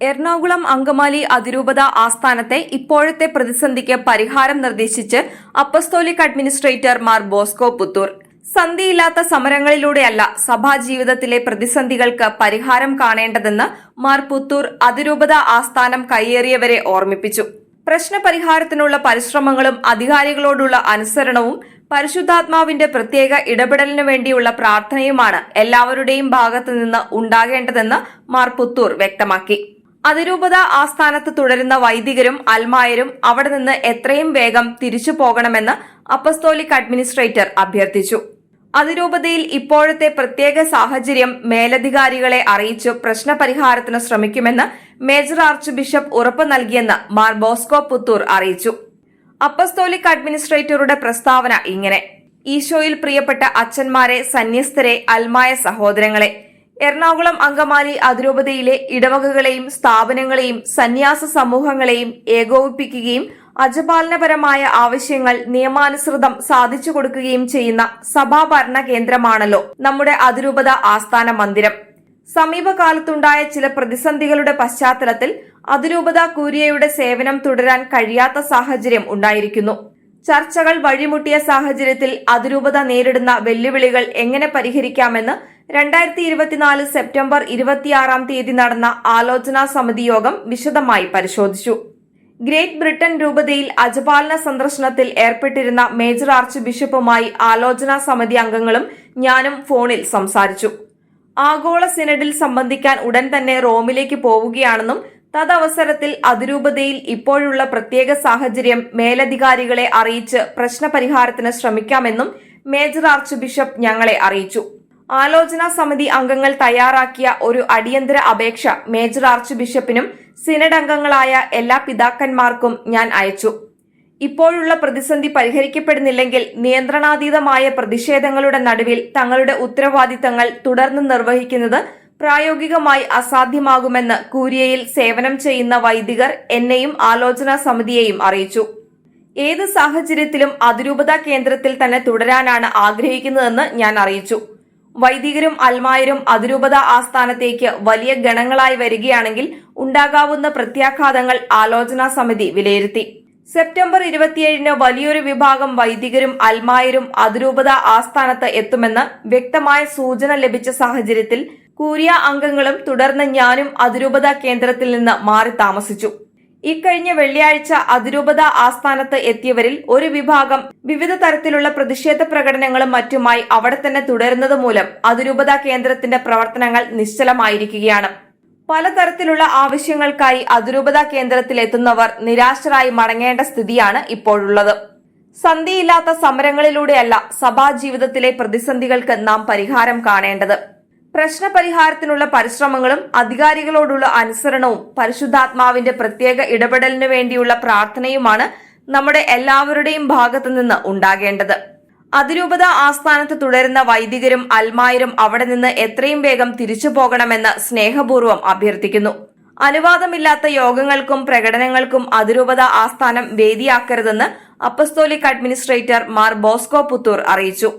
എറണാകുളം അങ്കമാലി അതിരൂപത ആസ്ഥാനത്തെ ഇപ്പോഴത്തെ പ്രതിസന്ധിക്ക് പരിഹാരം നിർദ്ദേശിച്ച് apostolic administrator Mar Bosco Puthur. സന്ധിയില്ലാത്ത സമരങ്ങളിലൂടെയല്ല സഭാ ജീവിതത്തിലെ പ്രതിസന്ധികൾക്ക് പരിഹാരം കാണേണ്ടതെന്ന് മാർ പുത്തൂർ അതിരൂപത ആസ്ഥാനം കയ്യേറിയവരെ ഓർമ്മിപ്പിച്ചു. പ്രശ്നപരിഹാരത്തിനുള്ള പരിശ്രമങ്ങളും അധികാരികളോടുള്ള അനുസരണവും പരിശുദ്ധാത്മാവിന്റെ പ്രത്യേക ഇടപെടലിനു വേണ്ടിയുള്ള പ്രാർത്ഥനയുമാണ് എല്ലാവരുടെയും ഭാഗത്തു നിന്ന് ഉണ്ടാകേണ്ടതെന്ന് മാർ പുത്തൂർ വ്യക്തമാക്കി. അതിരൂപത ആസ്ഥാനത്ത് തുടരുന്ന വൈദികരും അൽമായരും അവിടെ നിന്ന് എത്രയും വേഗം തിരിച്ചു പോകണമെന്ന് അപ്പസ്തോലിക് അഡ്മിനിസ്ട്രേറ്റർ അഭ്യർത്ഥിച്ചു. അതിരൂപതയിൽ ഇപ്പോഴത്തെ പ്രത്യേക സാഹചര്യം മേലധികാരികളെ അറിയിച്ച് പ്രശ്നപരിഹാരത്തിന് ശ്രമിക്കുമെന്ന് മേജർ ആർച്ച് ബിഷപ്പ് ഉറപ്പ് നൽകിയെന്ന് മാർ ബോസ്കോ പുത്തൂർ അറിയിച്ചു. അപ്പസ്തോലിക് അഡ്മിനിസ്ട്രേറ്ററുടെ പ്രസ്താവന ഇങ്ങനെ. ഈശോയിൽ പ്രിയപ്പെട്ട അച്ഛന്മാരെ സന്യസ്തരെ അൽമായ സഹോദരങ്ങളെ എറണാകുളം അങ്കമാലി അതിരൂപതയിലെ ഇടവകകളെയും സ്ഥാപനങ്ങളെയും സന്യാസ സമൂഹങ്ങളെയും ഏകോപിപ്പിക്കുകയും അജപാലനപരമായ ആവശ്യങ്ങൾ നിയമാനുസൃതം സാധിച്ചു കൊടുക്കുകയും ചെയ്യുന്ന സഭാഭരണ കേന്ദ്രമാണല്ലോ നമ്മുടെ അതിരൂപത ആസ്ഥാന മന്ദിരം. സമീപകാലത്തുണ്ടായ ചില പ്രതിസന്ധികളുടെ പശ്ചാത്തലത്തിൽ അതിരൂപത കൂരിയയുടെ സേവനം തുടരാൻ കഴിയാത്ത സാഹചര്യം ഉണ്ടായിരിക്കുന്നു. ചർച്ചകൾ വഴിമുട്ടിയ സാഹചര്യത്തിൽ അതിരൂപത നേരിടുന്ന വെല്ലുവിളികൾ എങ്ങനെ പരിഹരിക്കാമെന്ന് രണ്ടായിരത്തി ഇരുപത്തിനാല് സെപ്റ്റംബർ ഇരുപത്തിയാറാം തീയതി നടന്ന ആലോചനാ സമിതി യോഗം വിശദമായി പരിശോധിച്ചു. ഗ്രേറ്റ് ബ്രിട്ടൻ രൂപതയിൽ അജപാലന സന്ദർശനത്തിൽ ഏർപ്പെട്ടിരുന്ന മേജർ ആർച്ച് ബിഷപ്പുമായി ആലോചനാ സമിതി അംഗങ്ങളും ഞാനും ഫോണിൽ സംസാരിച്ചു. ആഗോള സിനഡിൽ സംബന്ധിക്കാൻ ഉടൻ തന്നെ റോമിലേക്ക് പോവുകയാണെന്നും തദവസരത്തിൽ അതിരൂപതയിൽ ഇപ്പോഴുള്ള പ്രത്യേക സാഹചര്യം മേലധികാരികളെ അറിയിച്ച് പ്രശ്നപരിഹാരത്തിന് ശ്രമിക്കാമെന്നും മേജർ ആർച്ച് ബിഷപ്പ് ഞങ്ങളെ അറിയിച്ചു. ആലോചനാ സമിതി അംഗങ്ങൾ തയ്യാറാക്കിയ ഒരു അടിയന്തര അപേക്ഷ മേജർ ആർച്ച് ബിഷപ്പിനും സിനഡ് അംഗങ്ങളായ എല്ലാ പിതാക്കന്മാർക്കും ഞാൻ അയച്ചു. ഇപ്പോഴുള്ള പ്രതിസന്ധി പരിഹരിക്കപ്പെടുന്നില്ലെങ്കിൽ നിയന്ത്രണാതീതമായ പ്രതിഷേധങ്ങളുടെ നടുവിൽ തങ്ങളുടെ ഉത്തരവാദിത്തങ്ങൾ തുടർന്ന് നിർവഹിക്കുന്നത് പ്രായോഗികമായി അസാധ്യമാകുമെന്ന് കൂരിയയിൽ സേവനം ചെയ്യുന്ന വൈദികർ എന്നെയും ആലോചനാ സമിതിയെയും അറിയിച്ചു. ഏത് സാഹചര്യത്തിലും അതിരൂപത കേന്ദ്രത്തിൽ തന്നെ തുടരാനാണ് ആഗ്രഹിക്കുന്നതെന്ന് ഞാൻ അറിയിച്ചു. വൈദികരും അൽമായരും അതിരൂപത ആസ്ഥാനത്തേക്ക് വലിയ ഗണങ്ങളായി വരികയാണെങ്കിൽ ഉണ്ടാകാവുന്ന പ്രത്യാഘാതങ്ങൾ ആലോചനാ സമിതി വിലയിരുത്തി. സെപ്റ്റംബർ ഇരുപത്തിയേഴിന് വലിയൊരു വിഭാഗം വൈദികരും അൽമായരും അതിരൂപത ആസ്ഥാനത്ത് എത്തുമെന്ന് വ്യക്തമായ സൂചന ലഭിച്ച സാഹചര്യത്തിൽ കൂരിയ അംഗങ്ങളും തുടർന്ന് ഞാനും അതിരൂപത കേന്ദ്രത്തിൽ നിന്ന് മാറി താമസിച്ചു. ഇക്കഴിഞ്ഞ വെള്ളിയാഴ്ച അതിരൂപത ആസ്ഥാനത്ത് എത്തിയവരിൽ ഒരു വിഭാഗം വിവിധ തരത്തിലുള്ള പ്രതിഷേധ പ്രകടനങ്ങളും മറ്റുമായി അവിടെ തന്നെ തുടരുന്നത് മൂലം അതിരൂപത കേന്ദ്രത്തിന്റെ പ്രവർത്തനങ്ങൾ നിശ്ചലമായിരിക്കുകയാണ്. പലതരത്തിലുള്ള ആവശ്യങ്ങൾക്കായി അതിരൂപത കേന്ദ്രത്തിൽ എത്തുന്നവർ നിരാശരായി മടങ്ങേണ്ട സ്ഥിതിയാണ് ഇപ്പോഴുള്ളത്. സന്ധിയില്ലാത്ത സമരങ്ങളിലൂടെയല്ല സഭാ ജീവിതത്തിലെ പ്രതിസന്ധികൾക്ക് നാം പരിഹാരം കാണേണ്ടത്. പ്രശ്നപരിഹാരത്തിനുള്ള പരിശ്രമങ്ങളും അധികാരികളോടുള്ള അനുസരണവും പരിശുദ്ധാത്മാവിന്റെ പ്രത്യേക ഇടപെടലിനു വേണ്ടിയുള്ള പ്രാർത്ഥനയുമാണ് നമ്മുടെ എല്ലാവരുടെയും ഭാഗത്തു നിന്ന് ഉണ്ടാകേണ്ടത്. അതിരൂപത ആസ്ഥാനത്ത് തുടരുന്ന വൈദികരും അൽമായരും അവിടെ നിന്ന് എത്രയും വേഗം തിരിച്ചു പോകണമെന്ന് സ്നേഹപൂർവം അഭ്യർത്ഥിക്കുന്നു. അനുവാദമില്ലാത്ത യോഗങ്ങൾക്കും പ്രകടനങ്ങൾക്കും അതിരൂപത ആസ്ഥാനം വേദിയാക്കരുതെന്ന് apostolic administrator Mar Bosco Puthur അറിയിച്ചു.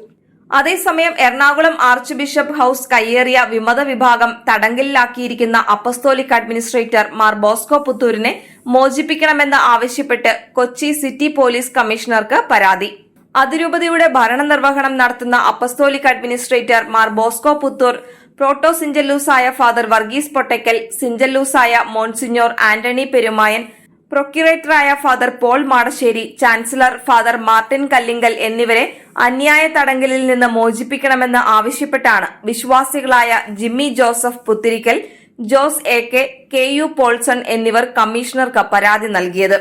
അതേസമയം എറണാകുളം ആർച്ച് ബിഷപ്പ് ഹൌസ് കയ്യേറിയ വിമത വിഭാഗം തടങ്കലിലാക്കിയിരിക്കുന്ന അപ്പസ്തോലിക് അഡ്മിനിസ്ട്രേറ്റർ മാർ ബോസ്കോ പുത്തൂരിനെ മോചിപ്പിക്കണമെന്ന് ആവശ്യപ്പെട്ട് കൊച്ചി സിറ്റി പോലീസ് കമ്മീഷണർക്ക് പരാതി. അതിരൂപതയുടെ ഭരണനിർവഹണം നടത്തുന്ന apostolic administrator Mar Bosco Puthur proto സിഞ്ചല്ലൂസായ father Varghese Pottakkal സിഞ്ചല്ലൂസായ monsignor Antony Perumayan പ്രൊക്യുറേറ്ററായ father Paul Madassery chancellor father Martin Kallinkal എന്നിവരെ അന്യായ തടങ്കലിൽ നിന്ന് മോചിപ്പിക്കണമെന്ന് ആവശ്യപ്പെട്ടാണ് വിശ്വാസികളായ Jimmy Joseph Puthirikkal Jose A K K U Paulson എന്നിവർ കമ്മീഷണർക്ക് പരാതി നൽകിയത്.